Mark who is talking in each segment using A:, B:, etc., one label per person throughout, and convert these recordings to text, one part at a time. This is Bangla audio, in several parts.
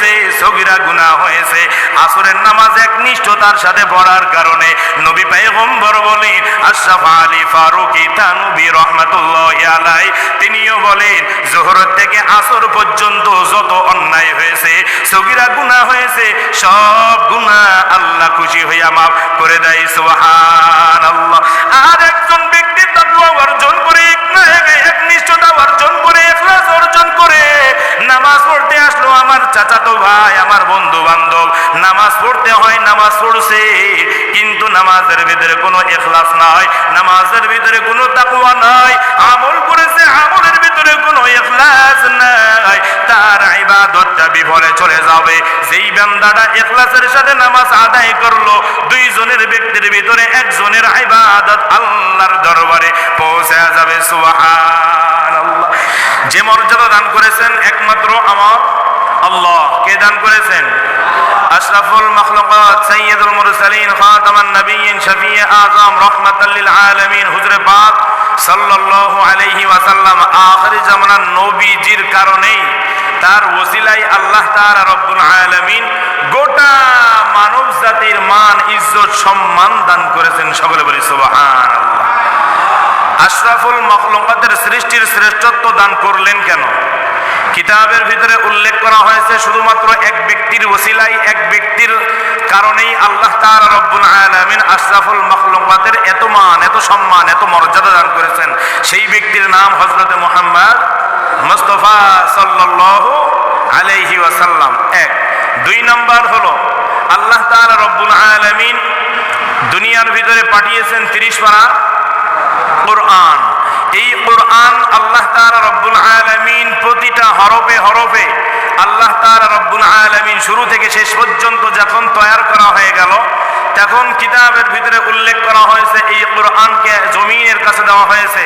A: হয়েছে, সগিরা গুণা হয়েছে। আসরের নামাজ একনিষ্ঠতার সাথে পড়ার কারণে নবী পায়গম্বর বলেন, আশরাফ আলী ফারুকি তানুবি রহমাতুল্লাহ আলাই তিনিও বলেন জোহরের থেকে আসর পর্যন্ত যত অন্যায় হয়েছে, সগিরা গুণা হয়েছে, সব গুণা আল্লাহ খুশি হইয়া মাফ করে দেয় সুবহান আমার চাচাতো ভাই, আমার বন্ধু বান্ধব নামাজ পড়তে হয়, নামাজ পড়ছে, কিন্তু নামাজের ভিতরে কোনো ইখলাস নাই, নামাজের ভিতরে কোনো তাকওয়া নাই, আমল করেছে, আমলের ভিতরে কোনো ইখলাস নাই। তার ইবাদতটা বিফলে চলে যাবে। যেই বান্দাটা ইখলাসের সাথে নামাজ আদায় করল, দুইজনের ব্যক্তির ভিতরে একজনের ইবাদত আল্লাহর দরবারে পৌঁছে যাবে, সুবহানাল্লাহ। যে মর্যাদা দান করেছেন একমাত্র কে দান করেছেন। আশরাফুল মখলুকাত সৈয়দুল মুরসালিন খাতামান নবিয়িন শফিয়ে আজম রহমাতাল লিল আলামিন। হুজরে পাক সাল্লাল্লাহু আলাইহি ওয়াসাল্লাম আখিরি জামানার নবীজির কারণেই তার ওসিলাই আল্লাহ তাআলা রব্বুল আলামিন গোটা মানব জাতির মান, ইজ্জত, সম্মান দান করেছেন সকলে বলি সুবহানাল্লাহ। আশরাফুল মখলুকাতের সৃষ্টির শ্রেষ্ঠত্ব দান করলেন কেন? কিতাবের ভিতরে উল্লেখ করা হয়েছে শুধুমাত্র এক ব্যক্তির ওসিলাই, এক ব্যক্তির কারণেই আল্লাহ তাআলা রব্বুল আশরাফুল মখলুকাতের এত মান, এত সম্মান, এত মর্যাদা দান করেছেন। সেই ব্যক্তির নাম হযরত মুহাম্মদ মুস্তাফা সাল্লাল্লাহু আলাইহি ওয়াসাল্লাম। এক। দুই নম্বর হলো, আল্লাহ তাআলা রব্বুল আলামিন দুনিয়ার ভিতরে পাঠিয়েছেন তিরিশ পারা কোরআন। এই কোরআন আল্লাহ তাআলা রব্বুল হরফে আল্লাহ তাআলা রব্বুল আলামিন শুরু থেকে শেষ পর্যন্ত যখন তৈয়ার করা হয়ে গেল, তখন কিতাবের ভিতরে উল্লেখ করা হয়েছে, এই কোরআনকে জমিনের কাছে দেওয়া হয়েছে,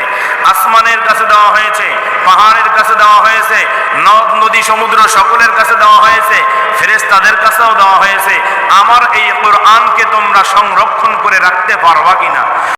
A: আসমানের কাছে দেওয়া হয়েছে, পাহাড়ের কাছে দেওয়া হয়েছে, নদ, নদী, সমুদ্র সকলের কাছে দেওয়া হয়েছে, ফেরেশতাদের কাছেও দেওয়া হয়েছে। আমার এই কোরআনকে তোমরা সংরক্ষণ করে রাখতে পারবা কিনা?